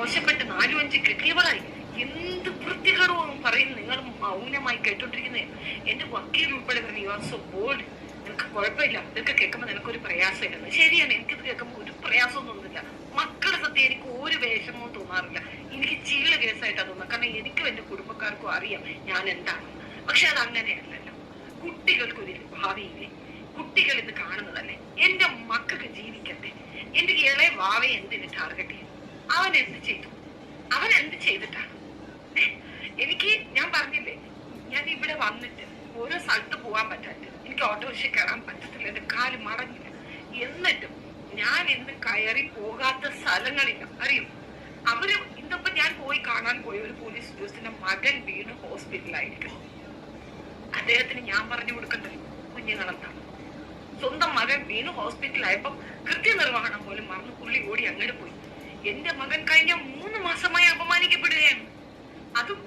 മോശപ്പെട്ട് നാലും അഞ്ച് കെട്ടിയവളായി എന്ത് വൃത്തികരവും പറയും നിങ്ങൾ മൗനമായി കേട്ടോണ്ടിരിക്കുന്നേ. എന്റെ വക്കീൽ ഉൾപ്പെടെ പറഞ്ഞു യു ആർ സോ ബോൾഡ്. നിനക്ക് കുഴപ്പമില്ല. ഇതൊക്കെ കേൾക്കുമ്പോൾ നിനക്കൊരു പ്രയാസമില്ലെന്ന് ശരിയാണ് എനിക്കിത് കേൾക്കുമ്പോൾ ഒരു പ്രയാസം തോന്നുന്നില്ല മക്കളുടെ സത്യം എനിക്ക് ഒരു വേഷമോ തോന്നാറില്ല. എനിക്ക് ചീള കേസായിട്ടാ തോന്നുന്നത്. കാരണം എനിക്കും എന്റെ കുടുംബക്കാർക്കും അറിയാം ഞാൻ എന്താണ് പക്ഷെ അത് അങ്ങനെയല്ലല്ലോ. കുട്ടികൾക്കൊരു ഭാവിയില്ലേ? കുട്ടികൾ ഇത് കാണുന്നതല്ലേ? എന്റെ മക്കൾക്ക് ജീവിക്കട്ടെ. എന്റെ ഇളയ വാവ എന്തിന് ടാർഗറ്റ് ചെയ്തു? അവൻ എന്ത് ചെയ്തു? അവൻ എന്ത് ചെയ്തിട്ടാണ്? എനിക്ക് ഞാൻ പറഞ്ഞില്ലേ ഞാൻ ഇവിടെ വന്നിട്ട് ഓരോ സ്ഥലത്ത് പോകാൻ പറ്റാത്ത എനിക്ക് ഓട്ടോറിക്ഷ കയറാൻ പറ്റത്തില്ല എന്റെ കാൽ മടങ്ങില്ല. എന്നിട്ടും ഞാൻ ഇന്ന് കയറി പോകാത്ത സ്ഥലങ്ങളില്ല. അറിയും? അവർ ഇന്നിപ്പോ ഞാൻ പോയി കാണാൻ പോയ. ഒരു പോലീസ് ഉദ്യോഗസ്ഥന്റെ മകൻ വീണ് ഹോസ്പിറ്റലായിരിക്കണം അദ്ദേഹത്തിന് ഞാൻ പറഞ്ഞു കൊടുക്കണ്ടല്ലോ കുഞ്ഞുങ്ങളെന്താണ് സ്വന്തം മകൻ വീണ് ഹോസ്പിറ്റലായപ്പോ കൃത്യനിർവഹണം പോലും മറന്നു പുള്ളി ഓടി അങ്ങോട്ട് പോയി. എന്റെ മകൻ കഴിഞ്ഞ മൂന്ന് മാസമായി അപമാനിക്കപ്പെടുകയാണ്. അതും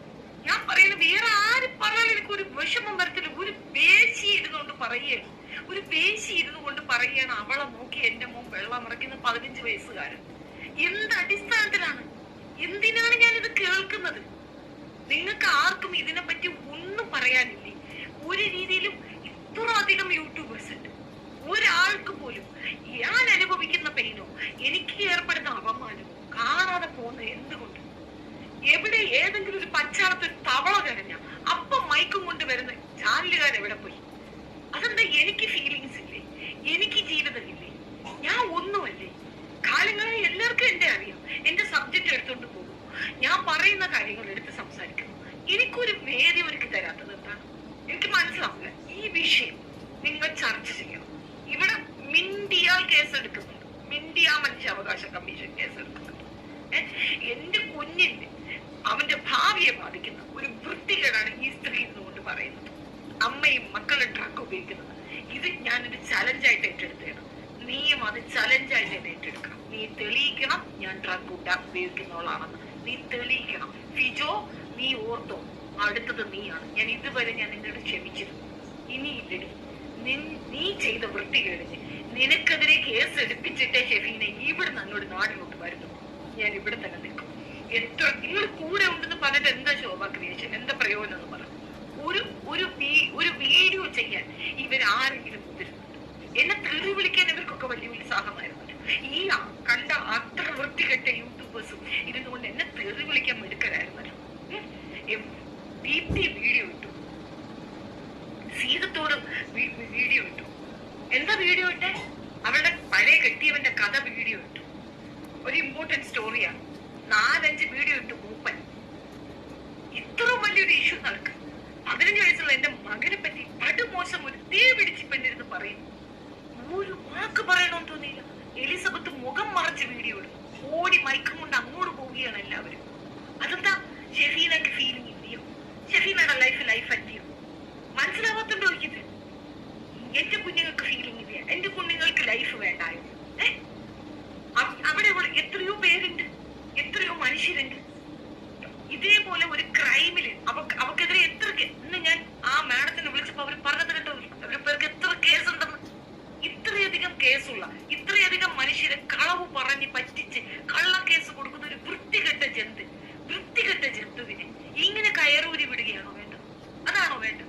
ഞാൻ പറയുന്നത് വേറെ ആര് പറഞ്ഞാലും എനിക്ക് ഒരു വിഷമം വരത്തില്ല. ഒരു പേശി ഇരുന്നുകൊണ്ട് പറയുകയാണ്. ഒരു പേശി ഇരുന്നു കൊണ്ട് പറയുകയാണ് അവളെ നോക്കി എന്റെ മോൻ വെള്ളം ഇറക്കുന്ന പതിനഞ്ച് വയസ്സുകാരൻ. എന്ത് അടിസ്ഥാനത്തിലാണ്? എന്തിനാണ് ഞാൻ ഇത് കേൾക്കുന്നത്? നിങ്ങൾക്ക് ആർക്കും ഇതിനെപ്പറ്റി ഒന്നും പറയാനില്ലേ? ഒരു രീതിയിലും ഇത്ര അധികം യൂട്യൂബേഴ്സ് ഉണ്ട്. ഒരാൾക്ക് പോലും ഞാൻ അനുഭവിക്കുന്ന പെയിനോ എനിക്ക് ഏർപ്പെടുന്ന അപമാനമോ കാണാതെ പോകുന്നത് എന്തുകൊണ്ട്? എവിടെ ഏതെങ്കിലും ഒരു പച്ചാളത്ത് ഒരു തവള കരഞ്ഞ അപ്പം മയക്കും കൊണ്ട് വരുന്ന ചാനലുകാർ എവിടെ പോയി? അതെന്താ എനിക്ക് ഫീലിങ്സ് ഇല്ലേ? എനിക്ക് ജീവിതമില്ലേ? ഞാൻ ഒന്നുമല്ലേ? കാലങ്ങളെ എല്ലാവർക്കും എന്റെ അറിയാം. എന്റെ സബ്ജക്റ്റ് എടുത്തുകൊണ്ട് പോകും. ഞാൻ പറയുന്ന കാര്യങ്ങൾ എടുത്ത് സംസാരിക്കുന്നു. എനിക്കൊരു വേദി ഒരുക്കി തരാത്തത് എന്താണ്? എനിക്ക് മനസ്സിലാവില്ല ഈ വിഷയം നിങ്ങൾ ചർച്ച ചെയ്യണം. ഇവിടെ മിണ്ടിയ കേസ് എടുക്കുന്നുണ്ട് മിണ്ടിയ മനുഷ്യാവകാശ കമ്മീഷൻ കേസ് എടുക്കുന്നുണ്ട് എന്റെ കുഞ്ഞിന്റെ അവന്റെ ഭാവിയെ ബാധിക്കുന്ന ഒരു വൃത്തികേടാണ് ഈ സ്ത്രീ എന്നുകൊണ്ട് പറയുന്നത്. അമ്മയും മക്കളും ട്രക്ക് ഉപയോഗിക്കുന്നത്. ഇത് ഞാനൊരു ചലഞ്ചായിട്ട് ഏറ്റെടുത്തേണം. നീയും അത് ചലഞ്ചായിട്ട് തന്നെ ഏറ്റെടുക്കണം. നീ തെളിയിക്കണം ഞാൻ ഡ്രഗ് ഉപയോഗിക്കുന്നവളാണെന്ന്. നീ തെളിയിക്കണം. ഫിജോ നീ ഓർത്തോ. അടുത്തത് നീയാണ്. ഞാൻ ഇതുവരെ ഞാൻ നിന്നോട് ക്ഷമിച്ചിരുന്നു. ഇനി നിൻ- നീ ചെയ്ത വൃത്തികേടിന് നിനക്കെതിരെ കേസ് എടുപ്പിച്ചിട്ടേ ഷെഫീനെ ഇവിടുന്ന് അങ്ങോട്ട് നാടിലോട്ട് വരുന്നു. ഞാൻ ഇവിടെ തന്നെ നിൽക്കും. എത്ര നിങ്ങൾ കൂടെ ഉണ്ടെന്ന് പറഞ്ഞിട്ട് എന്താ ശോഭാ ക്രിയേഷൻ എന്താ പ്രയോജനം എന്ന് പറ ഒരു ഒരു വീ- ഒരു വീഡിയോ ചെയ്യാൻ ഇവർ ആരെങ്കിലും മുതിരുന്നുണ്ട് എന്നെ തെറി വിളിക്കാൻ ഇവർക്കൊക്കെ വലിയ ഉത്സാഹമായിരുന്നു ഈ ആ- കണ്ട അത്ര വൃത്തികെട്ട യൂട്യൂബേഴ്സും ഇരുന്നുകൊണ്ട് എന്നെ തെറി വിളിക്കാൻ മെടുക്കലായിരുന്നല്ലോ ദീപ്തി വീഡിയോ ഇട്ടു സീതത്തോട് വി- വീഡിയോ ഇട്ടു എന്താ വീഡിയോ ഇട്ടെ അവളുടെ പഴയ കെട്ടിയവന്റെ കഥ വീഡിയോ ഇട്ടു ഒരു ഇമ്പോർട്ടന്റ് സ്റ്റോറിയാണ് നാലഞ്ച് വീഡിയോ ഇട്ടു മൂപ്പൻ ഇത്ര വലിയൊരു ഇഷ്യൂ നടക്കും പതിനഞ്ച് വയസ്സുള്ള എന്റെ മകനെ പറ്റി പടുമോശം ഒരു തീ പിടിച്ച് പെണ്ണിരുന്ന് പറയുന്നു ഒരു വാക്ക് പറയണമെന്ന് തോന്നിയില്ല എലിസബത്ത് മുഖം മറച്ച് വീഡിയോ ഇടും ഓടി മയക്കം കൊണ്ട് അങ്ങോട്ട് പോവുകയാണ് എല്ലാവരും അതെന്താ ഷെഫീനക്ക് ഫീലിംഗ് ഇല്ലയോ ഷെഫീനയുടെ ലൈഫ് ലൈഫ് അല്ലയോ മനസ്സിലാവാത്തുണ്ടോ ഇത് എന്റെ കുഞ്ഞുങ്ങൾക്ക് ഫീലിംഗ് ഇല്ല എന്റെ കുഞ്ഞുങ്ങൾക്ക് ലൈഫ് വേണ്ടായോ ഏ? അവ- അവിടെ ഉള്ള എത്രയോ പേരുണ്ട് എത്രയോ മനുഷ്യരുണ്ട് ഇതേപോലെ ഒരു ക്രൈമിൽ അവക്ക് അവക്കെതിരെ എത്ര കേ- ഇന്ന് ഞാൻ ആ മാഡത്തിനെ വിളിച്ചപ്പോ അവർ പറഞ്ഞത് കേട്ടോ അവരുടെ പേർക്ക് എത്ര കേസുണ്ടെന്ന് ഇത്രയധികം കേസുള്ള ഇത്രയധികം മനുഷ്യരെ കളവ് പറഞ്ഞ് പറ്റിച്ച് കള്ള കേസ് കൊടുക്കുന്ന ഒരു വൃത്തികെട്ട ജന്തു വൃത്തികെട്ട ജന്തുവിനെ ഇങ്ങനെ കയറൂരി വിടുകയാണോ വേണ്ടത് അതാണോ വേണ്ടത്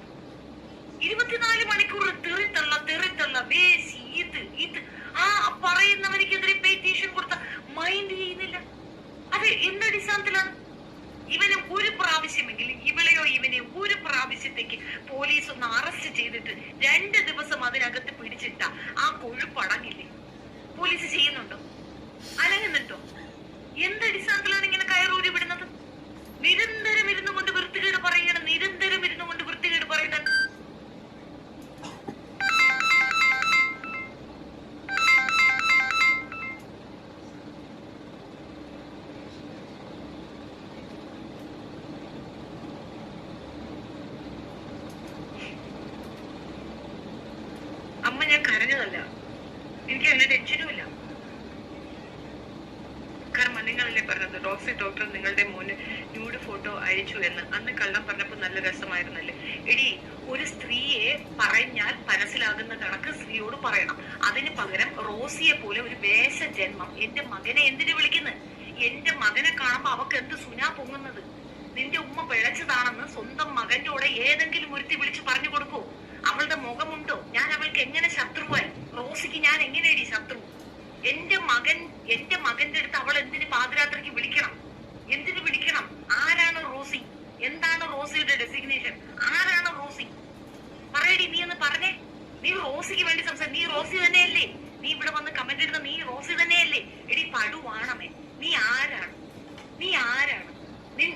ഇരുപത്തിനാല് മണിക്കൂർ തെറിത്തള്ള തെറിത്തള്ള വേശി ഇത് ഇത്. ആ പറയുന്നവനിക്കെതിരെ പെറ്റീഷൻ കൊടുത്ത മൈൻഡ് ചെയ്യുന്നില്ല. അത് എന്തടിസ്ഥാനത്തിലാണ് ഇവനെ ഒരു പ്രാവശ്യമെങ്കിലും ഇവളെയോ ഇവനെ ഒരു പ്രാവശ്യത്തേക്ക് പോലീസ് ഒന്ന് അറസ്റ്റ് ചെയ്തിട്ട് രണ്ട് ദിവസം അതിനകത്ത് പിടിച്ചിട്ട ആ കൊഴുപ്പടങ്ങില്ലേ പോലീസ് ചെയ്യുന്നുണ്ടോ? അനങ്ങുന്നുണ്ടോ എന്തടിസ്ഥാനത്തിലാണ് ഇങ്ങനെ കയറൂരി വിടുന്നത്? നിരന്തരം ഇരുന്നു കൊണ്ട് വൃത്തികേട് പറയുകയാണ് നിരന്തരം ഇരുന്നു കൊണ്ട് വൃത്തികേട് പറയുന്നത്. കരഞ്ഞതല്ല എനിക്ക് അങ്ങനെ ടെൻഷനുമില്ല കാരണം നിങ്ങളല്ലേ പറഞ്ഞത്? ഡോക്സി ഡോക്ടർ നിങ്ങളുടെ മോന് ന്യൂഡ് ഫോട്ടോ അയച്ചു എന്ന്. അന്ന് കള്ളം പറഞ്ഞപ്പോൾ നല്ല രസമായിരുന്നല്ലേ? എടി ഒരു സ്ത്രീയെ പറഞ്ഞാൽ മനസ്സിലാകുന്ന കണക്ക് സ്ത്രീയോട് പറയണം. അതിന് പകരം റോസിയെ പോലെ ഒരു വേഷ ജന്മം എന്റെ മകനെ എന്തിനു വിളിക്കുന്നത് എന്റെ മകനെ കാണുമ്പോ അവക്ക് എന്ത് സുനാ പൊങ്ങുന്നത്? നിന്റെ ഉമ്മ പിഴച്ചതാണെന്ന് സ്വന്തം മകന്റെ കൂടെ ഏതെങ്കിലും ഒരുത്തി വിളിച്ച് പറഞ്ഞു കൊടുക്കൂ. അവളുടെ മുഖമുണ്ടോ? ഞാൻ അവൾക്ക് എങ്ങനെ ശത്രുവായി? ഞാൻ എങ്ങനെയാടി ശത്രു? എന്റെ മകൻ എന്റെ മകന്റെ അടുത്ത് അവൾ എന്തിന് പാതിരാത്രിക്ക് വിളിക്കണം? എന്തിന് വിളിക്കണം? ആരാണ് റോസി? എന്താണ് റോസിയുടെ ഡെസിഗ്നേഷൻ ആരാണ് റോസി? പറയടി നീ ഒന്ന് പറഞ്ഞേ. നീ റോസിക്ക് വേണ്ടി സംസാരിക്കും നീ റോസി തന്നെയല്ലേ? നീ ഇവിടെ വന്ന് കമന്റ് ഇടുന്ന നീ റോസി തന്നെയല്ലേ? എടി പടുവാണമേ നീ ആരാണ്? നീ ആരാണ്?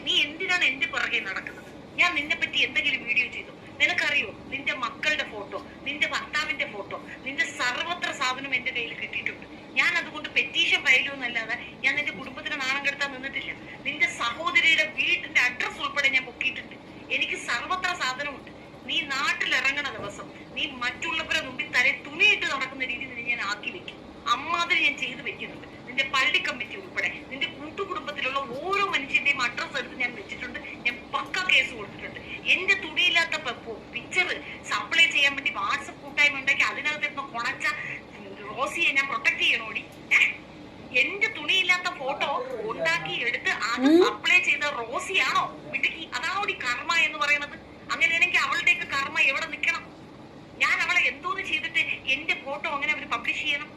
നീ എന്തിനാണ് എന്റെ പുറകെ നടക്കുന്നത്? ഞാൻ നിന്നെ പറ്റി എന്തെങ്കിലും വീഡിയോ ചെയ്തു? നിനക്കറിയോ? നിന്റെ മക്കളുടെ ഫോട്ടോ നിന്റെ ഭർത്താവിന്റെ ഫോട്ടോ നിന്റെ സർവത്ര സാധനം എന്റെ കയ്യിൽ കിട്ടിയിട്ടുണ്ട്. ഞാൻ അതുകൊണ്ട് പെറ്റീഷൻ ഫയലുമെന്നല്ലാതെ ഞാൻ നിന്റെ കുടുംബത്തിന് നാണം കെടുത്താൻ നിന്നിട്ടില്ല. നിന്റെ സഹോദരിയുടെ വീട്ടിന്റെ അഡ്രസ് ഉൾപ്പെടെ ഞാൻ പൊക്കിയിട്ടുണ്ട് എനിക്ക് സർവത്ര സാധനമുണ്ട് നീ നാട്ടിൽ ഇറങ്ങണ ദിവസം നീ മറ്റുള്ളവരെ മുമ്പിൽ തലേ തുണിയിട്ട് നടക്കുന്ന രീതി നിന്നെ ഞാൻ ആക്കി വെക്കും അമ്മാതിരി ഞാൻ ചെയ്തു വെക്കുന്നുണ്ട് നിന്റെ പള്ളി കമ്മിറ്റി ഉൾപ്പെടെ നിന്റെ കൂട്ടുകുടുംബത്തിലുള്ള ഓരോ മനുഷ്യന്റെയും അഡ്രസ് എടുത്ത് ഞാൻ വെച്ചിട്ടുണ്ട് ഞാൻ പക്ക കേസ് കൊടുത്തിട്ടുണ്ട് എന്റെ തുണിയില്ലാത്ത പിക്ചർ സപ്ലൈ ചെയ്യാൻ വേണ്ടി വാട്സപ്പ് കൂട്ടായ്മ ഉണ്ടാക്കി അതിനകത്തിരുന്ന് കൊണച്ച റോസിയെ ഞാൻ പ്രൊട്ടക്ട് ചെയ്യണോടി ഏഹ് എന്റെ തുണിയില്ലാത്ത ഫോട്ടോ ഉണ്ടാക്കി എടുത്ത് അത് സപ്ലൈ ചെയ്ത റോസിയാണോ മിടുക്കി അതാണോടി കർമ്മ എന്ന് പറയുന്നത് അങ്ങനെയാണെങ്കിൽ അവളുടെയൊക്കെ കർമ്മ എവിടെ നിൽക്കണം ഞാൻ അവളെ എന്തോന്ന് ചെയ്തിട്ട് എന്റെ ഫോട്ടോ അങ്ങനെ അവർ പബ്ലിഷ് ചെയ്യണം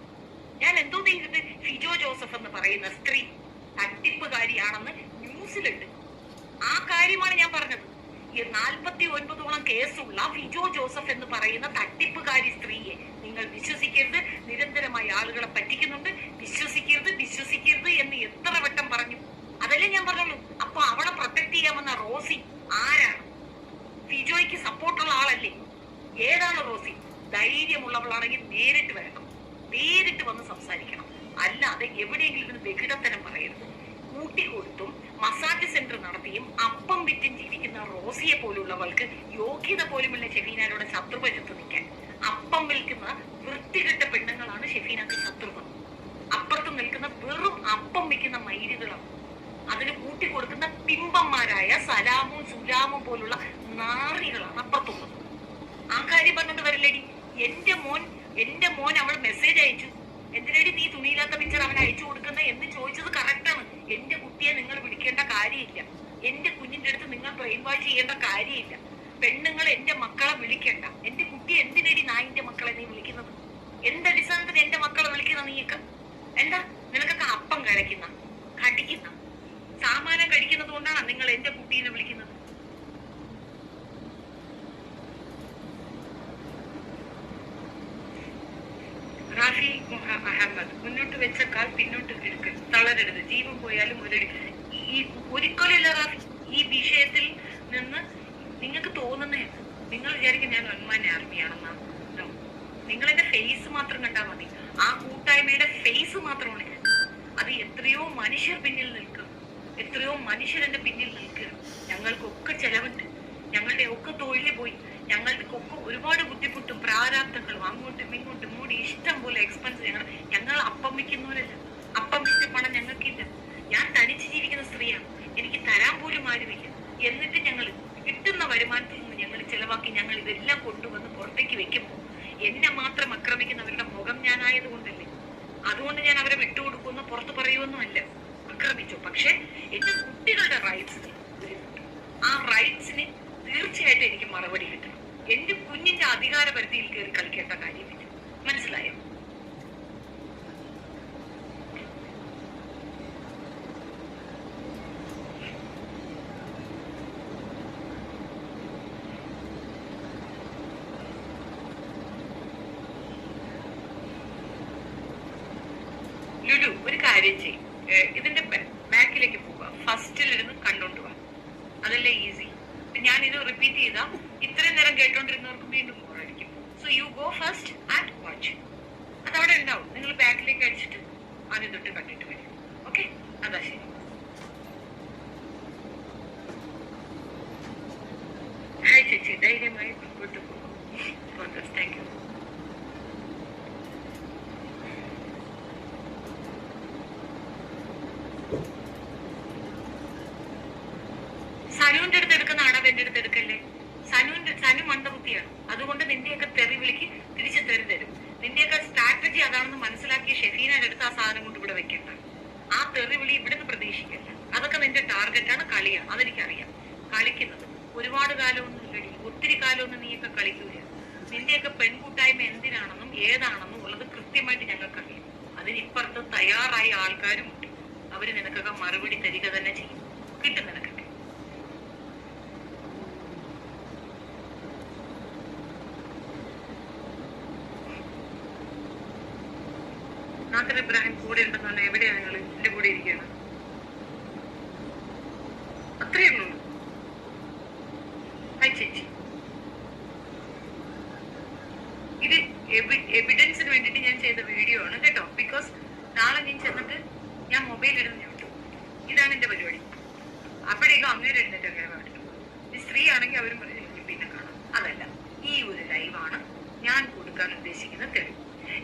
ഞാൻ എന്തോന്ന് ചെയ്തത് ഫിജോ ജോസഫ് എന്ന് പറയുന്ന സ്ത്രീ തട്ടിപ്പുകാരിയാണെന്ന് ന്യൂസിലുണ്ട്. ആ കാര്യമാണ് ഞാൻ പറഞ്ഞത്. ഈ നാൽപ്പത്തി ഒൻപതോളം കേസുള്ള ഫിജോ ജോസഫ് എന്ന് പറയുന്ന തട്ടിപ്പുകാരി സ്ത്രീയെ നിങ്ങൾ വിശ്വസിക്കരുത്. നിരന്തരമായി ആളുകളെ പറ്റിക്കുന്നുണ്ട്. വിശ്വസിക്കരുത് വിശ്വസിക്കരുത് എന്ന് എത്ര വട്ടം പറഞ്ഞു. അതല്ലേ ഞാൻ പറഞ്ഞുള്ളൂ. അപ്പൊ അവളെ പ്രൊട്ടക്ട് ചെയ്യാമെന്ന റോസി ആരാണ്? ഫിജോയ്ക്ക് സപ്പോർട്ടുള്ള ആളല്ലേ? ഏതാണ് റോസി? ധൈര്യമുള്ളവളാണെങ്കിൽ നേരിട്ട് വരണം. നേരിട്ട് വന്ന് സംസാരിക്കണം. അല്ലാതെ എവിടെയെങ്കിലും ഇരുന്ന് വെകിടത്തരം പറയരുത്. കൂട്ടിക്കൊടുത്തും മസാജ് സെന്റർ നടത്തിയും അപ്പം വിറ്റും ജീവിക്കുന്ന റോസിയെ പോലുള്ളവൾക്ക് യോഗ്യത പോലുമില്ല ഷെഫീനയുടെ ശത്രുപക്ഷത്ത് നിൽക്കാൻ. അപ്പം വിൽക്കുന്ന വൃത്തികെട്ട പെണ്ണുങ്ങളാണ് ഷെഫീനക്ക് ശത്രുവ അപ്പുറത്ത് നിൽക്കുന്ന വെറും അപ്പം വിൽക്കുന്ന മൈരുകളാണ്. അതിന് കൂട്ടിക്കൊടുക്കുന്ന പിമ്പന്മാരായ സലാമും സുലാമും പോലുള്ള നാറികളാണ് അപ്പുറത്തുള്ളത്. ആ കാര്യം പറഞ്ഞിട്ട് വരില്ലടി. എന്റെ മോൻ എന്റെ മോൻ അവൾ മെസ്സേജ് അയച്ചു. എന്തിനടി നീ തുണിയില്ലാത്ത പിക്ചർ അവൻ അയച്ചു കൊടുക്കുന്ന എന്ന് ചോദിച്ചത് കറക്റ്റാണ് എന്റെ കുട്ടിയെ നിങ്ങൾ വിളിക്കേണ്ട കാര്യമില്ല. എന്റെ കുഞ്ഞിന്റെ അടുത്ത് നിങ്ങൾ ബ്രെയിൻ വാഷ് ചെയ്യേണ്ട കാര്യമില്ല. പെണ്ണുങ്ങൾ എന്റെ മക്കളെ വിളിക്കണ്ട. എന്റെ കുട്ടി എന്തിനടി നായിന്റെ മക്കളെ നീ വിളിക്കുന്നത്? എന്തടിസ്ഥാനത്തിന് എന്റെ മക്കളെ വിളിക്കുന്ന നീയൊക്കെ? എന്താ? നിനക്കൊക്കെ ഒരുപാട് ബുദ്ധിമുട്ടും പ്രാരാബ്ദങ്ങളും അങ്ങോട്ടും ഇങ്ങോട്ടും മൂടി ഇഷ്ടം പോലെ എക്സ്പെൻസ് ഞങ്ങൾ ഞങ്ങൾ അപ്പം വിൽക്കുന്നവരല്ല അപ്പം വെച്ച പണം ഞങ്ങൾക്കില്ല. ഞാൻ തനിച്ച് ജീവിക്കുന്ന സ്ത്രീയാണ്. എനിക്ക് തരാൻ പോലും ആരുമില്ല. എന്നിട്ട് ഞങ്ങൾ കിട്ടുന്ന വരുമാനത്തിൽ നിന്ന് ഞങ്ങൾ ചെലവാക്കി ഞങ്ങൾ ഇതെല്ലാം കൊണ്ടുവന്ന് പുറത്തേക്ക് വെക്കുമ്പോൾ എന്നെ മാത്രം അക്രമിക്കുന്നവരുടെ മുഖം ഞാനായത് കൊണ്ടല്ലേ അതുകൊണ്ട് ഞാൻ അവരെ വിട്ടുകൊടുക്കുമെന്ന് പുറത്ത് പറയുമെന്നും അല്ല. ആക്രമിച്ചു. പക്ഷെ എന്റെ കുട്ടികളുടെ റൈറ്റ്സിന് ആ റൈറ്റ്സിന് തീർച്ചയായിട്ടും എനിക്ക് മറുപടി കിട്ടണം. എന്റെ കുഞ്ഞിന്റെ അധികാര പരിധിയിൽ കയറി കളിക്കേണ്ട കാര്യമില്ല മനസ്സിലായോ? ലുലു ഒരു കാര്യം ഇതിന്റെ ബാക്കിലേക്ക് പോവുക ഫസ്റ്റിൽ ഇരുന്ന് കണ്ടോണ്ട് പോവാ അതല്ലേ ഈസി ഞാൻ ഇത് റിപ്പീറ്റ് ചെയ്താ ഇത്രയും നേരം കേട്ടോണ്ടിരുന്നവർക്ക് വീണ്ടും ബോറടിക്കും so you go first and watch അതവിടെ ഉണ്ടാവും. നിങ്ങൾ ബാക്കിലേക്ക് അടിച്ചിട്ട് ആദ്യം തൊട്ട് കണ്ടിട്ട് വരും. ഓക്കെ അതാ ശരി. ഹായ് ചേച്ചി. ധൈര്യമായി മുമ്പോട്ട് പോകും താങ്ക് യു സനുവിന്റെ അടുത്ത് എടുക്കുന്ന അടവ് എന്റെ അടുത്ത് എടുക്കല്ലേ? സനുവിന്റെ സനു മന്ദബുദ്ധിയാണ്. അതുകൊണ്ട് നിന്റെയൊക്കെ തെറി വിളിക്ക് തിരിച്ച് തെറി തരും. നിന്റെയൊക്കെ സ്ട്രാറ്റജി അതാണെന്ന് മനസ്സിലാക്കിയ ഷെഫീനയുടെ അടുത്ത് ആ സാധനം കൊണ്ട് ഇവിടെ വെക്കണ്ട. ആ തെറി വിളി ഇവിടുന്ന് പ്രതീക്ഷിക്കല്ല അതൊക്കെ നിന്റെ ടാർഗറ്റാണ് കളിയാണ് അതെനിക്കറിയാം. കളിക്കുന്നത്. ഒരുപാട് കാലമൊന്നും ഇല്ലടി. ഒത്തിരി കാലമൊന്നും നീയൊക്കെ കളിക്കൂല. നിന്റെയൊക്കെ പെൺകൂട്ടായ്മ എന്തിനാണെന്നും ഏതാണെന്നും ഉള്ളത് കൃത്യമായിട്ട് ഞങ്ങൾക്കറിയാം. അതിനിപ്പുറത്ത് തയ്യാറായ ആൾക്കാരും ഉണ്ട് അവർ നിനക്കൊക്കെ മറുപടി തരിക തന്നെ ചെയ്യും. കിട്ടും നിനക്കൊക്കെ നാസർ ഇബ്രാഹിം കൂടെ ഉണ്ടെന്നുണ്ടെങ്കിൽ എവിടെയാണ് നിങ്ങൾ എന്റെ കൂടെ ഇരിക്കുകയാണ്. അത്രയേ ഉള്ളൂ ഹായ് ചേച്ചി ഇത് എവിഡൻസിന് വേണ്ടിയിട്ട് ഞാൻ ചെയ്ത വീഡിയോ ആണ് കേട്ടോ ബിക്കോസ് നാളെ ഞാൻ ചെന്നിട്ട് ഞാൻ മൊബൈൽ ഇടുന്ന ഞാൻ വിട്ടു ഇതാണ് എന്റെ പരിപാടി അപ്പോഴേക്കും അങ്ങനെ എഴുന്നേറ്റ് അങ്ങനെ പാടില്ല ഈ സ്ത്രീ ആണെങ്കിൽ അവരും പറഞ്ഞു "എനിക്ക് പിന്നെ കാണാം അതല്ല ഈ ഒരു ലൈവാണ് ഞാൻ കൊടുക്കാൻ ഉദ്ദേശിക്കുന്ന തെളിവ്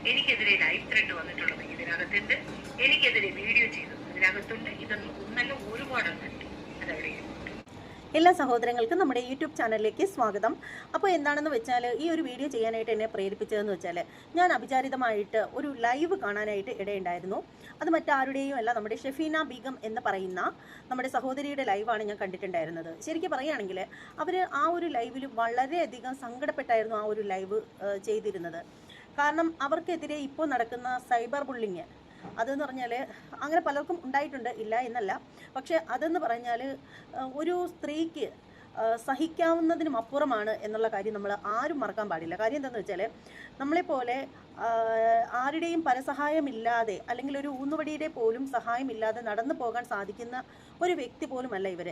എനിക്കെതിരെ ലൈവ് ത്രെഡ് വന്നിട്ടുള്ളത് ഇതിനകത്തുണ്ട് എനിക്കെതിരെ വീഡിയോ ചെയ്തു. അതിനകത്തുണ്ട് ഇതൊന്നും ഒന്നല്ല ഒരുപാടുണ്ട് അതവിടെ എല്ലാ സഹോദരങ്ങൾക്കും നമ്മുടെ യൂട്യൂബ് ചാനലിലേക്ക് സ്വാഗതം. അപ്പോൾ എന്താണെന്ന് വെച്ചാൽ ഈ ഒരു വീഡിയോ ചെയ്യാനായിട്ട് എന്നെ പ്രേരിപ്പിച്ചതെന്ന് വെച്ചാൽ ഞാൻ അഭിചാരിതമായിട്ട് ഒരു ലൈവ് കാണാനായിട്ട് ഇടയുണ്ടായിരുന്നു. അത് മറ്റാരുടെയും അല്ല നമ്മുടെ ഷെഫീന ബീഗം എന്ന് പറയുന്ന നമ്മുടെ സഹോദരിയുടെ ലൈവാണ് ഞാൻ കണ്ടിട്ടുണ്ടായിരുന്നത്. ശരിക്കും പറയുകയാണെങ്കിൽ അവർ ആ ഒരു ലൈവിൽ വളരെയധികം സങ്കടപ്പെട്ടായിരുന്നു ആ ഒരു ലൈവ് ചെയ്തിരുന്നത്. കാരണം അവർക്കെതിരെ ഇപ്പോൾ നടക്കുന്ന സൈബർ ബുള്ളിങ് അതെന്ന് പറഞ്ഞാൽ അങ്ങനെ പലർക്കും ഉണ്ടായിട്ടുണ്ട് ഇല്ല എന്നല്ല. പക്ഷേ അതെന്ന് പറഞ്ഞാൽ ഒരു സ്ത്രീക്ക് സഹിക്കാവുന്നതിനും അപ്പുറമാണ് എന്നുള്ള കാര്യം നമ്മൾ ആരും മറക്കാൻ പാടില്ല. കാര്യം എന്താണെന്ന് വെച്ചാൽ നമ്മളെപ്പോലെ ആരുടെയും പരസഹായമില്ലാതെ അല്ലെങ്കിൽ ഒരു ഊന്നുവടിയുടെ പോലും സഹായമില്ലാതെ നടന്നു പോകാൻ സാധിക്കുന്ന ഒരു വ്യക്തി പോലുമല്ല ഇവർ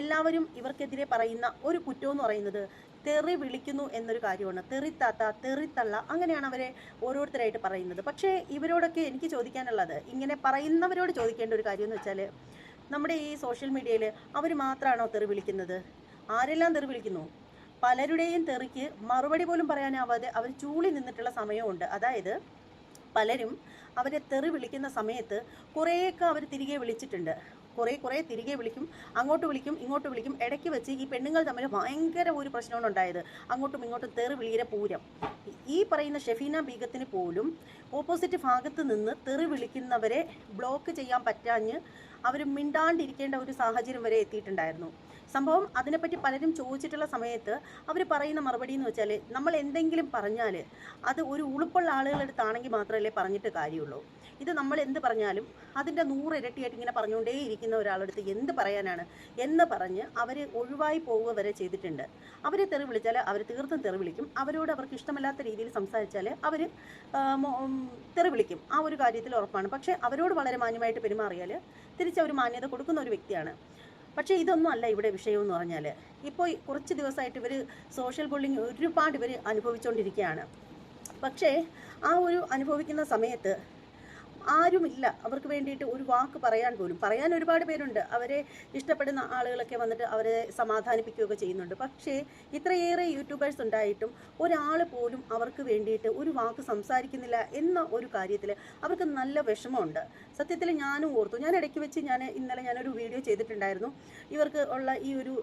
എല്ലാവരും ഇവർക്കെതിരെ പറയുന്ന ഒരു കുറ്റമെന്ന് പറയുന്നത് തെറി വിളിക്കുന്നു എന്നൊരു കാര്യമാണ്. തെറിത്താത്ത തെറിത്തള്ള അങ്ങനെയാണ് അവരെ ഓരോരുത്തരായിട്ട് പറയുന്നത്. പക്ഷേ ഇവരോടൊക്കെ എനിക്ക് ചോദിക്കാനുള്ളത് ഇങ്ങനെ പറയുന്നവരോട് ചോദിക്കേണ്ട ഒരു കാര്യം എന്ന് വെച്ചാൽ നമ്മുടെ ഈ സോഷ്യൽ മീഡിയയിൽ അവർ മാത്രമാണോ തെറി വിളിക്കുന്നത്? ആരെല്ലാം തെറി വിളിക്കുന്നു? പലരുടെയും തെറിക്ക് മറുപടി പോലും പറയാനാവാതെ അവർ ചൂളി നിന്നിട്ടുള്ള സമയമുണ്ട് അതായത് പലരും അവരെ തെറി വിളിക്കുന്ന സമയത്ത് കുറേയൊക്കെ അവർ തിരികെ വിളിച്ചിട്ടുണ്ട്. കുറേ കുറേ തിരികെ വിളിക്കും അങ്ങോട്ട് വിളിക്കും ഇങ്ങോട്ട് വിളിക്കും. ഇടയ്ക്ക് വെച്ച് ഈ പെണ്ണുങ്ങൾ തമ്മിൽ ഭയങ്കര ഒരു പ്രശ്നമാണ് ഉണ്ടായത്. അങ്ങോട്ടും ഇങ്ങോട്ടും തെറി വിളിയുടെ പൂരം. ഈ പറയുന്ന ഷെഫീന ബീഗത്തിന് പോലും ഓപ്പോസിറ്റ് ഭാഗത്ത് നിന്ന് തെറി വിളിക്കുന്നവരെ ബ്ലോക്ക് ചെയ്യാൻ പറ്റാഞ്ഞ് അവർ മിണ്ടാണ്ടിരിക്കേണ്ട ഒരു സാഹചര്യം വരെ എത്തിയിട്ടുണ്ടായിരുന്നു. സംഭവം അതിനെപ്പറ്റി പലരും ചോദിച്ചിട്ടുള്ള സമയത്ത് അവർ പറയുന്ന മറുപടി എന്ന് വെച്ചാൽ നമ്മൾ എന്തെങ്കിലും പറഞ്ഞാൽ അത് ഒരു ഉളുപ്പുള്ള ആളുകളെടുത്താണെങ്കിൽ മാത്രമല്ലേ പറഞ്ഞിട്ട് കാര്യമുള്ളൂ. ഇത് നമ്മൾ എന്ത് പറഞ്ഞാലും അതിന്റെ നൂറ് ഇരട്ടിയായിട്ട് ഇങ്ങനെ പറഞ്ഞുകൊണ്ടേ ഇരിക്കുന്ന ഒരാളെടുത്ത് എന്ത് പറയാനാണ് എന്ന് പറഞ്ഞ് അവർ ഒഴിവായി പോവുക വരെ ചെയ്തിട്ടുണ്ട്. അവരെ തെറി വിളിച്ചാൽ അവർ തീർത്തും തെറി വിളിക്കും. അവരോട് അവർക്ക് ഇഷ്ടമല്ലാത്ത രീതിയിൽ സംസാരിച്ചാൽ അവർ തെറി വിളിക്കും. ആ ഒരു കാര്യത്തിൽ ഉറപ്പാണ്. പക്ഷേ അവരോട് വളരെ മാന്യമായിട്ട് പെരുമാറിയാൽ തിരിച്ച് അവർ മാന്യത കൊടുക്കുന്ന ഒരു വ്യക്തിയാണ്. പക്ഷേ ഇതൊന്നും അല്ല ഇവിടെ വിഷയം എന്ന് പറഞ്ഞാൽ ഇപ്പോൾ കുറച്ച് ദിവസമായിട്ട് ഇവർ സോഷ്യൽ ബുള്ളിങ് ഒരുപാട് ഇവർ അനുഭവിച്ചുകൊണ്ടിരിക്കുകയാണ് പക്ഷേ ആ ഒരു അനുഭവിക്കുന്ന സമയത്ത് ആരുമില്ല. അവർക്ക് വേണ്ടിയിട്ട് ഒരു വാക്ക് പറയാൻ പോലും. പറയാൻ ഒരുപാട് പേരുണ്ട്. അവരെ ഇഷ്ടപ്പെടുന്ന ആളുകളൊക്കെ വന്നിട്ട് അവരെ സമാധാനിപ്പിക്കുകയൊക്കെ ചെയ്യുന്നുണ്ട്. പക്ഷേ ഇത്രയേറെ യൂട്യൂബേഴ്സ് ഉണ്ടായിട്ടും ഒരാൾ പോലും അവർക്ക് വേണ്ടിയിട്ട് ഒരു വാക്ക് സംസാരിക്കുന്നില്ല എന്ന ഒരു കാര്യത്തിൽ അവർക്ക് നല്ല വിഷമമുണ്ട്. സത്യത്തിൽ ഞാനും ഓർത്തു. ഞാൻ ഇടയ്ക്ക് വെച്ച് ഞാൻ ഇന്നലെ ഞാനൊരു വീഡിയോ ചെയ്തിട്ടുണ്ടായിരുന്നു. ഇവർക്ക് ഉള്ള ഈ ഒരു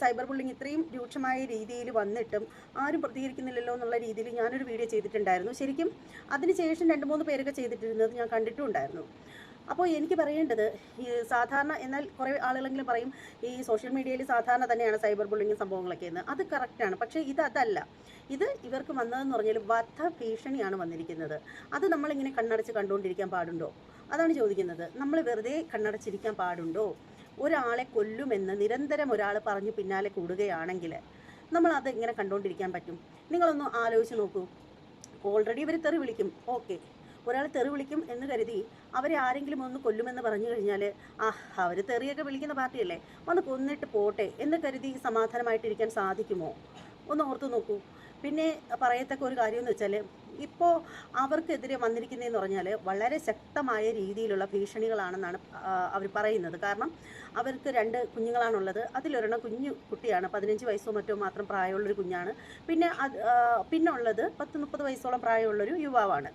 സൈബർ ബുള്ളിങ് ഇത്രയും രൂക്ഷമായ രീതിയിൽ വന്നിട്ടും ആരും പ്രതികരിക്കുന്നില്ലല്ലോ എന്നുള്ള രീതിയിൽ ഞാനൊരു വീഡിയോ ചെയ്തിട്ടുണ്ടായിരുന്നു. ശരിക്കും അതിനുശേഷം രണ്ട് മൂന്ന് പേരൊക്കെ ചെയ്തിട്ടിരുന്നത് ഞാൻ കണ്ടിട്ടുണ്ടായിരുന്നു. അപ്പോൾ എനിക്ക് പറയേണ്ടത് ഈ സാധാരണ എന്നാൽ കുറേ ആളുകളെങ്കിലും പറയും ഈ സോഷ്യൽ മീഡിയയിൽ സാധാരണ തന്നെയാണ് സൈബർ ബുള്ളിങ് സംഭവങ്ങളൊക്കെ എന്ന്. അത് കറക്റ്റാണ് പക്ഷേ ഇത് അതല്ല. ഇത് ഇവർക്ക് വന്നതെന്ന് പറഞ്ഞാൽ വധ ഭീഷണിയാണ് വന്നിരിക്കുന്നത്. അത് നമ്മളിങ്ങനെ കണ്ണടച്ച് കണ്ടുകൊണ്ടിരിക്കാൻ പാടുണ്ടോ? അതാണ് ചോദിക്കുന്നത്. നമ്മൾ വെറുതെ കണ്ണടച്ചിരിക്കാൻ പാടുണ്ടോ? ഒരാളെ കൊല്ലുമെന്ന് നിരന്തരം ഒരാൾ പറഞ്ഞ് പിന്നാലെ കൂടുകയാണെങ്കിൽ നമ്മളത് ഇങ്ങനെ കണ്ടുകൊണ്ടിരിക്കാൻ പറ്റും. നിങ്ങളൊന്ന് ആലോചിച്ച് നോക്കൂ. ഓൾറെഡി ഇവർ തെറി വിളിക്കും. ഓക്കെ. ഒരാൾ തെറി വിളിക്കും എന്ന് കരുതി അവരെ ആരെങ്കിലും ഒന്ന് കൊല്ലുമെന്ന് പറഞ്ഞു കഴിഞ്ഞാൽ ആ അവർ തെറിയൊക്കെ വിളിക്കുന്ന പാർട്ടിയല്ലേ ഒന്ന് കൊന്നിട്ട് പോട്ടെ എന്ന് കരുതി സമാധാനമായിട്ടിരിക്കാൻ സാധിക്കുമോ? ഒന്ന് ഓർത്തു നോക്കൂ. പിന്നെ പറയത്തക്ക ഒരു കാര്യം എന്ന് വെച്ചാൽ ഇപ്പോൾ അവർക്കെതിരെ വന്നിരിക്കുന്നതെന്ന് പറഞ്ഞാൽ വളരെ ശക്തമായ രീതിയിലുള്ള ഭീഷണികളാണെന്നാണ് അവർ പറയുന്നത്. കാരണം അവർക്ക് രണ്ട് കുഞ്ഞുങ്ങളാണുള്ളത്. അതിലൊരെണ്ണം കുഞ്ഞു കുട്ടിയാണ്. പതിനഞ്ച് വയസ്സോ മറ്റോ മാത്രം പ്രായമുള്ളൊരു കുഞ്ഞാണ്. പിന്നെ അത് പിന്നെ ഉള്ളത് പത്ത് മുപ്പത് വയസ്സോളം പ്രായമുള്ളൊരു യുവാവാണ്.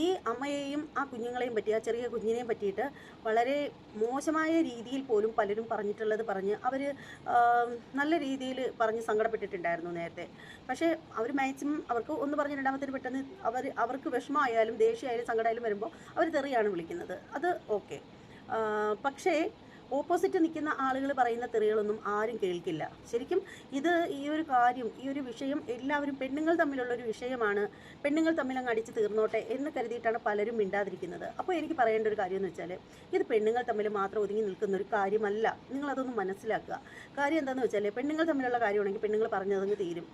ഈ അമ്മയെയും ആ കുഞ്ഞുങ്ങളെയും പറ്റി ആ ചെറിയ കുഞ്ഞിനെയും പറ്റിയിട്ട് വളരെ മോശമായ രീതിയിൽ പോലും പലരും പറഞ്ഞിട്ടുള്ളത് പറഞ്ഞ് അവർ നല്ല രീതിയിൽ പറഞ്ഞ് സങ്കടപ്പെട്ടിട്ടുണ്ടായിരുന്നു നേരത്തെ. പക്ഷേ അവർ മാക്സിമം അവർക്ക് ഒന്ന് പറഞ്ഞ് രണ്ടാമത്തേന് പെട്ടെന്ന് അവർ അവർക്ക് വിഷമമായാലും ദേഷ്യമായാലും സങ്കടമായാലും വരുമ്പോൾ അവർ തെറിയാണ് വിളിക്കുന്നത്. അത് ഓക്കെ. പക്ഷേ ഓപ്പോസിറ്റ് നിൽക്കുന്ന ആളുകൾ പറയുന്ന തെറികളൊന്നും ആരും കേൾക്കില്ല. ശരിക്കും ഇത് ഈ ഒരു കാര്യം ഈ ഒരു വിഷയം എല്ലാവരും പെണ്ണുങ്ങൾ തമ്മിലുള്ള ഒരു വിഷയമാണ്. പെണ്ണുങ്ങൾ തമ്മിൽ അങ്ങ് അടിച്ച് തീർന്നോട്ടെ എന്ന് കരുതിയിട്ടാണ് പലരും മിണ്ടാതിരിക്കുന്നത്. അപ്പോൾ എനിക്ക് പറയേണ്ട ഒരു കാര്യം എന്ന് വെച്ചാൽ ഇത് പെണ്ണുങ്ങൾ തമ്മിൽ മാത്രം ഒതുങ്ങി നിൽക്കുന്ന ഒരു കാര്യമല്ല. നിങ്ങളതൊന്ന് മനസ്സിലാക്കുക. കാര്യം എന്താണെന്ന് വെച്ചാൽ പെണ്ണുങ്ങൾ തമ്മിലുള്ള കാര്യമാണെങ്കിൽ പെണ്ണുങ്ങൾ പറഞ്ഞതങ്ങ് തീരും.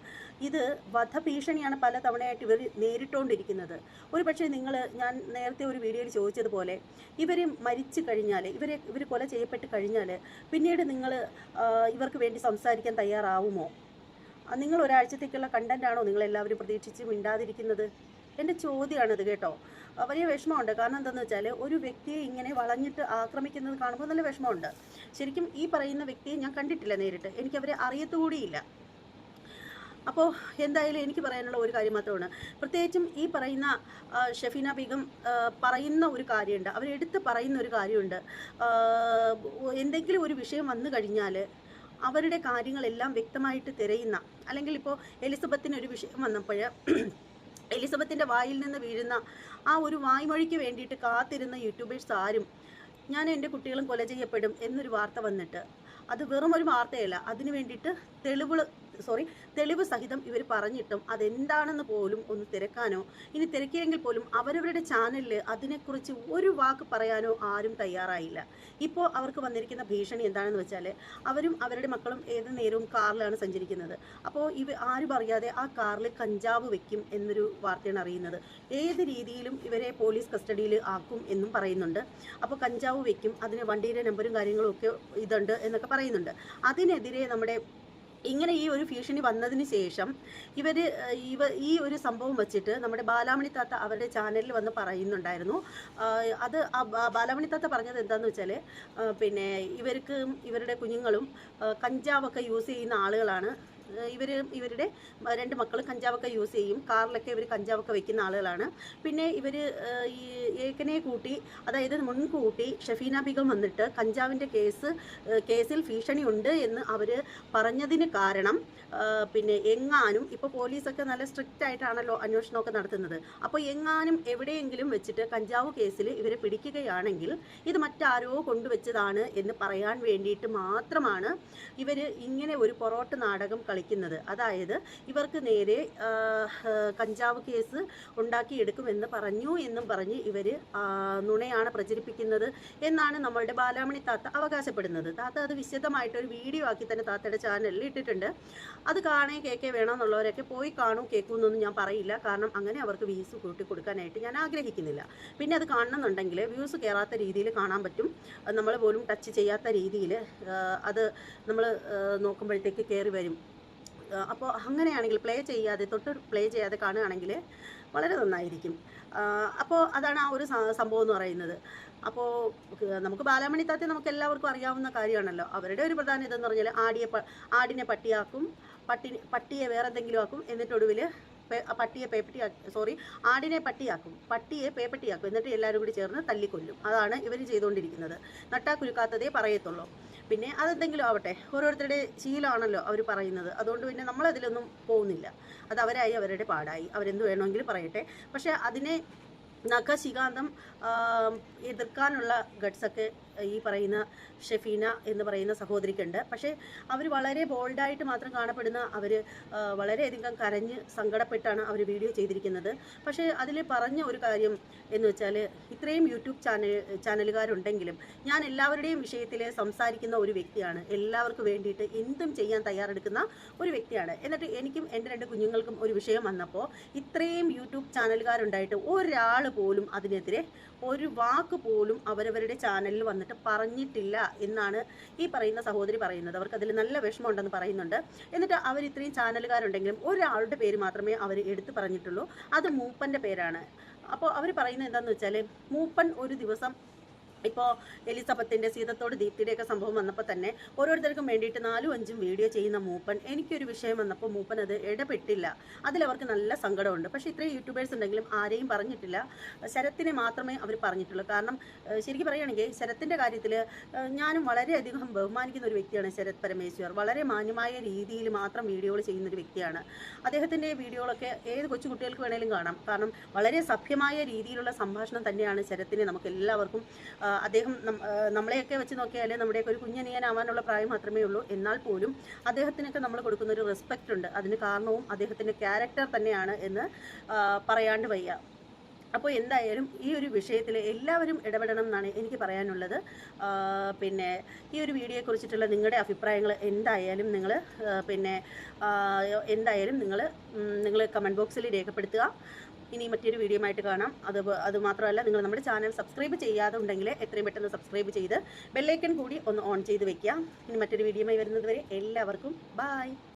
ഇത് വധഭീഷണിയാണ് പല തവണയായിട്ട് ഇവർ നേരിട്ടുകൊണ്ടിരിക്കുന്നത് ഒരു പക്ഷേ നിങ്ങൾ ഞാൻ നേരത്തെ ഒരു വീഡിയോയിൽ ചോദിച്ചതുപോലെ ഇവർ മരിച്ചു കഴിഞ്ഞാൽ ഇവരെ ഇവർ കൊല ചെയ്യപ്പെട്ട് കഴിഞ്ഞാൽ പിന്നീട് നിങ്ങൾ ഇവർക്ക് വേണ്ടി സംസാരിക്കാൻ തയ്യാറാവുമോ? നിങ്ങൾ ഒരാഴ്ചത്തേക്കുള്ള കണ്ടന്റാണോ നിങ്ങൾ എല്ലാവരും പ്രതീക്ഷിച്ച് മിണ്ടാതിരിക്കുന്നത്? എന്റെ ചോദ്യമാണിത് കേട്ടോ. വലിയ വിഷമമുണ്ട്. കാരണം എന്താണെന്ന് വെച്ചാൽ ഒരു വ്യക്തിയെ ഇങ്ങനെ വളഞ്ഞിട്ട് ആക്രമിക്കുന്നത് കാണുമ്പോൾ നല്ല വിഷമമുണ്ട്. ശരിക്കും ഈ പറയുന്ന വ്യക്തിയെ ഞാൻ കണ്ടിട്ടില്ല നേരിട്ട്. എനിക്കവരെ അറിയത്തുകൂടിയില്ല അപ്പോൾ എന്തായാലും എനിക്ക് പറയാനുള്ള ഒരു കാര്യം മാത്രമാണ്. പ്രത്യേകിച്ചും ഈ പറയുന്ന ഷെഫീന ബീഗം പറയുന്ന ഒരു കാര്യമുണ്ട്. അവരെടുത്ത് പറയുന്ന ഒരു കാര്യമുണ്ട്. എന്തെങ്കിലും ഒരു വിഷയം വന്നു കഴിഞ്ഞാൽ അവരുടെ കാര്യങ്ങളെല്ലാം വ്യക്തമായിട്ട് തിരയുന്ന അല്ലെങ്കിൽ ഇപ്പോൾ എലിസബത്തിന് ഒരു വിഷയം വന്നപ്പോൾ എലിസബത്തിന്റെ വായിൽ നിന്ന് വീഴുന്ന ആ ഒരു വായ്മൊഴിക്ക് വേണ്ടിയിട്ട് കാത്തിരുന്ന യൂട്യൂബേഴ്സ് ആരും ഞാൻ എന്റെ കുട്ടികളും കൊല ചെയ്യപ്പെടും എന്നൊരു വാർത്ത വന്നിട്ട് അത് വെറും ഒരു വാർത്തയല്ല അതിനു വേണ്ടിയിട്ട് തെളിവ് സോറി തെളിവ് സഹിതം ഇവർ പറഞ്ഞിട്ടും അതെന്താണെന്ന് പോലും ഒന്ന് തിരക്കാനോ ഇനി തിരക്കിയെങ്കിൽ പോലും അവരവരുടെ ചാനലിൽ അതിനെക്കുറിച്ച് ഒരു വാക്ക് പറയാനോ ആരും തയ്യാറായില്ല. ഇപ്പോൾ അവർക്ക് വന്നിരിക്കുന്ന ഭീഷണി എന്താണെന്ന് വെച്ചാൽ അവരും അവരുടെ മക്കളും ഏത് നേരവും കാറിലാണ് സഞ്ചരിക്കുന്നത്. അപ്പോൾ ഇവ ആരും അറിയാതെ ആ കാറിൽ കഞ്ചാവ് വെക്കും എന്നൊരു വാർത്തയാണ് അറിയുന്നത്. ഏത് രീതിയിലും ഇവരെ പോലീസ് കസ്റ്റഡിയിൽ ആക്കും എന്നും പറയുന്നുണ്ട്. അപ്പോൾ കഞ്ചാവ് വെക്കും അതിന് വണ്ടിയുടെ നമ്പറും കാര്യങ്ങളും ഒക്കെ ഇതുണ്ട് എന്നൊക്കെ പറയുന്നുണ്ട്. അതിനെതിരെ നമ്മുടെ ഇങ്ങനെ ഈ ഒരു ഭീഷണി വന്നതിന് ശേഷം ഇവർ ഇവ ഈ ഒരു സംഭവം വെച്ചിട്ട് നമ്മുടെ ബാലാമണി താത്ത അവരുടെ ചാനലിൽ വന്ന് പറയുന്നുണ്ടായിരുന്നു. അത് ബാലാമണി താത്ത പറഞ്ഞത് എന്താണെന്ന് വെച്ചാൽ പിന്നെ ഇവർക്ക് ഇവരുടെ കുഞ്ഞുങ്ങളും കഞ്ചാവൊക്കെ യൂസ് ചെയ്യുന്ന ആളുകളാണ് ഇവർ ഇവരുടെ രണ്ട് മക്കൾ കഞ്ചാവൊക്കെ യൂസ് ചെയ്യും. കാറിലൊക്കെ ഇവർ കഞ്ചാവൊക്കെ വെക്കുന്ന ആളുകളാണ്. പിന്നെ ഇവർ ഈ ഏക്കനെ കൂട്ടി അതായത് മുൻകൂട്ടി ഷഫീന ബീഗം വന്നിട്ട് കഞ്ചാവിന്റെ കേസ് കേസിൽ ഭീഷണി ഉണ്ട് എന്ന് അവർ പറഞ്ഞതിന് കാരണം പിന്നെ എങ്ങാനും ഇപ്പോൾ പോലീസൊക്കെ നല്ല സ്ട്രിക്റ്റ് ആയിട്ടാണല്ലോ അന്വേഷണമൊക്കെ നടത്തുന്നത്. അപ്പോൾ എങ്ങാനും എവിടെയെങ്കിലും വെച്ചിട്ട് കഞ്ചാവ് കേസിൽ ഇവരെ പിടിക്കുകയാണെങ്കിൽ ഇത് മറ്റാരോ കൊണ്ടുവച്ചതാണ് എന്ന് പറയാൻ വേണ്ടിയിട്ട് മാത്രമാണ് ഇവർ ഇങ്ങനെ ഒരു പൊറോട്ട് നാടകം കളിക്കുന്നത്. അതായത് ഇവർക്ക് നേരെ കഞ്ചാവ് കേസ് ഉണ്ടാക്കിയെടുക്കുമെന്ന് പറഞ്ഞു എന്നും പറഞ്ഞ് ഇവർ നുണയാണ് പ്രചരിപ്പിക്കുന്നത് എന്നാണ് നമ്മളുടെ ബാലാമണി താത്ത അവകാശപ്പെടുന്നത്. താത്ത അത് വിശദമായിട്ട് ഒരു വീഡിയോ ആക്കി തന്നെ താത്തയുടെ ചാനലിൽ ഇട്ടിട്ടുണ്ട്. അത് കാണേ കേൾക്കേ വേണമെന്നുള്ളവരൊക്കെ പോയി കാണൂ കേൾക്കൂ എന്നൊന്നും ഞാൻ പറയില്ല. കാരണം അങ്ങനെ അവർക്ക് വ്യൂസ് കൂട്ടി കൊടുക്കാനായിട്ട് ഞാൻ ആഗ്രഹിക്കുന്നില്ല. പിന്നെ അത് കാണണമെന്നുണ്ടെങ്കിൽ വ്യൂസ് കയറാത്ത രീതിയിൽ കാണാൻ പറ്റും. നമ്മൾ പോലും ടച്ച് ചെയ്യാത്ത രീതിയിൽ അത് നമ്മൾ നോക്കുമ്പോഴത്തേക്ക് കയറി വരും. അപ്പോൾ അങ്ങനെയാണെങ്കിൽ പ്ലേ ചെയ്യാതെ തൊട്ട് പ്ലേ ചെയ്യാതെ കാണുകയാണെങ്കിൽ വളരെ നന്നായിരിക്കും. അപ്പോൾ അതാണ് ആ ഒരു സംഭവം എന്ന് പറയുന്നത്. അപ്പോൾ നമുക്ക് ബാലാമണി താത്തെ നമുക്ക് എല്ലാവർക്കും അറിയാവുന്ന കാര്യമാണല്ലോ. അവരുടെ ഒരു പ്രധാന ഇതെന്ന് പറഞ്ഞാൽ ആടിയെ ആടിനെ പട്ടിയാക്കും പട്ടി പട്ടിയെ വേറെ എന്തെങ്കിലും ആക്കും എന്നിട്ടൊടുവിൽ പട്ടിയെ പേപ്പട്ടി സോറി ആടിനെ പട്ടിയാക്കും പട്ടിയെ പേപ്പട്ടിയാക്കും എന്നിട്ട് എല്ലാവരും കൂടി ചേർന്ന് തല്ലിക്കൊല്ലും. അതാണ് ഇവർ ചെയ്തുകൊണ്ടിരിക്കുന്നത്. നട്ടാ കുലുക്കാത്തതേ പറയത്തുള്ളൂ. പിന്നെ അതെന്തെങ്കിലും ആവട്ടെ ഓരോരുത്തരുടെ ശീലമാണല്ലോ അവർ പറയുന്നത്. അതുകൊണ്ട് പിന്നെ നമ്മളതിലൊന്നും പോകുന്നില്ല. അത് അവരായി അവരുടെ പാടായി. അവരെന്ത് വേണമെങ്കിലും പറയട്ടെ. പക്ഷേ അതിനെ നഖശികാന്തം എതിർക്കാനുള്ള ഗട്ട്സൊക്കെ ഈ പറയുന്ന ഷെഫീന എന്ന് പറയുന്ന സഹോദരിക്കുണ്ട്. പക്ഷേ അവർ വളരെ ബോൾഡായിട്ട് മാത്രം കാണപ്പെടുന്ന അവർ വളരെയധികം കരഞ്ഞ് സങ്കടപ്പെട്ടാണ് അവർ വീഡിയോ ചെയ്തിരിക്കുന്നത്. പക്ഷേ അതിൽ പറഞ്ഞ ഒരു കാര്യം എന്ന് വെച്ചാൽ ഇത്രയും യൂട്യൂബ് ചാനൽ ചാനലുകാരുണ്ടെങ്കിലും ഞാൻ എല്ലാവരുടെയും വിഷയത്തിൽ സംസാരിക്കുന്ന ഒരു വ്യക്തിയാണ്. എല്ലാവർക്കും വേണ്ടിയിട്ട് എന്തും ചെയ്യാൻ തയ്യാറെടുക്കുന്ന ഒരു വ്യക്തിയാണ്. എന്നിട്ട് എനിക്കും എന്റെ രണ്ട് കുഞ്ഞുങ്ങൾക്കും ഒരു വിഷയം വന്നപ്പോൾ ഇത്രയും യൂട്യൂബ് ചാനലുകാരുണ്ടായിട്ട് ഒരാൾ പോലും അതിനെതിരെ ഒരു വാക്ക് പോലും അവരവരുടെ ചാനലിൽ വന്നിട്ട് പറഞ്ഞിട്ടില്ല എന്നാണ് ഈ പറയുന്ന സഹോദരി പറയുന്നത്. അവർക്ക് അതിൽ നല്ല വിഷമമുണ്ടെന്ന് പറയുന്നുണ്ട്. എന്നിട്ട് അവർ ഇത്രയും ചാനലുകാരുണ്ടെങ്കിലും ഒരാളുടെ പേര് മാത്രമേ അവർ എടുത്തു പറഞ്ഞിട്ടുള്ളൂ. അത് മൂപ്പന്റെ പേരാണ്. അപ്പോൾ അവർ പറയുന്നത് എന്താണെന്ന് വെച്ചാൽ മൂപ്പൻ ഒരു ദിവസം ഇപ്പോൾ എലിസബത്തിന്റെ സീതത്തോട് ദീപ്തിയുടെയൊക്കെ സംഭവം വന്നപ്പോൾ തന്നെ ഓരോരുത്തർക്കും വേണ്ടിയിട്ട് നാലും അഞ്ചും വീഡിയോ ചെയ്യുന്ന മൂപ്പൻ. എനിക്കൊരു വിഷയം വന്നപ്പോൾ മൂപ്പൻ അത് ഇടപെട്ടില്ല. അതിലവർക്ക് നല്ല സങ്കടമുണ്ട്. പക്ഷേ ഇത്രയും യൂട്യൂബേഴ്സ് ഉണ്ടെങ്കിലും ആരെയും പറഞ്ഞിട്ടില്ല. ശരത്തിനെ മാത്രമേ അവർ പറഞ്ഞിട്ടുള്ളൂ. കാരണം ശരിക്കും പറയുകയാണെങ്കിൽ ശരത്തിന്റെ കാര്യത്തിൽ ഞാനും വളരെയധികം ബഹുമാനിക്കുന്ന ഒരു വ്യക്തിയാണ് ശരത് പരമേശ്വർ. വളരെ മാന്യമായ രീതിയിൽ മാത്രം വീഡിയോകൾ ചെയ്യുന്ന ഒരു വ്യക്തിയാണ്. അദ്ദേഹത്തിന്റെ വീഡിയോകളൊക്കെ ഏത് കൊച്ചുകുട്ടികൾക്ക് വേണേലും കാണാം. കാരണം വളരെ സഭ്യമായ രീതിയിലുള്ള സംഭാഷണം തന്നെയാണ് ശരത്തിനെ നമുക്ക് എല്ലാവർക്കും അദ്ദേഹം നമ്മളെയൊക്കെ വെച്ച് നോക്കിയാൽ നമ്മുടെയൊക്കെ ഒരു കുഞ്ഞനിയനാവാനുള്ള പ്രായം മാത്രമേ ഉള്ളൂ. എന്നാൽ പോലും അദ്ദേഹത്തിനൊക്കെ നമ്മൾ കൊടുക്കുന്ന ഒരു റെസ്പെക്റ്റ് ഉണ്ട്. അതിന് കാരണവും അദ്ദേഹത്തിന്റെ ക്യാരക്ടർ തന്നെയാണ് എന്ന് പറയാണ്ട് വയ്യ. അപ്പോൾ എന്തായാലും ഈ ഒരു വിഷയത്തിൽ എല്ലാവരും ഇടപെടണം എന്നാണ് എനിക്ക് പറയാനുള്ളത്. പിന്നെ ഈ ഒരു വീഡിയോയെക്കുറിച്ചിട്ടുള്ള നിങ്ങളുടെ അഭിപ്രായങ്ങൾ എന്തായാലും നിങ്ങൾ പിന്നെ എന്തായാലും നിങ്ങൾ നിങ്ങൾ കമന്റ് ബോക്സിൽ രേഖപ്പെടുത്തുക. ഇനി മറ്റൊരു വീഡിയോ ആയിട്ട് കാണാം. അത് അത് മാത്രമല്ല നിങ്ങൾ നമ്മുടെ ചാനൽ സബ്സ്ക്രൈബ് ചെയ്യാതെ ഉണ്ടെങ്കിൽ എത്രയും പെട്ടെന്ന് സബ്സ്ക്രൈബ് ചെയ്ത് ബെല്ലൈക്കൺ കൂടി ഒന്ന് ഓൺ ചെയ്ത് വെക്കുക. ഇനി മറ്റൊരു വീഡിയോയുമായി വരുന്നത് വരെ എല്ലാവർക്കും ബായ്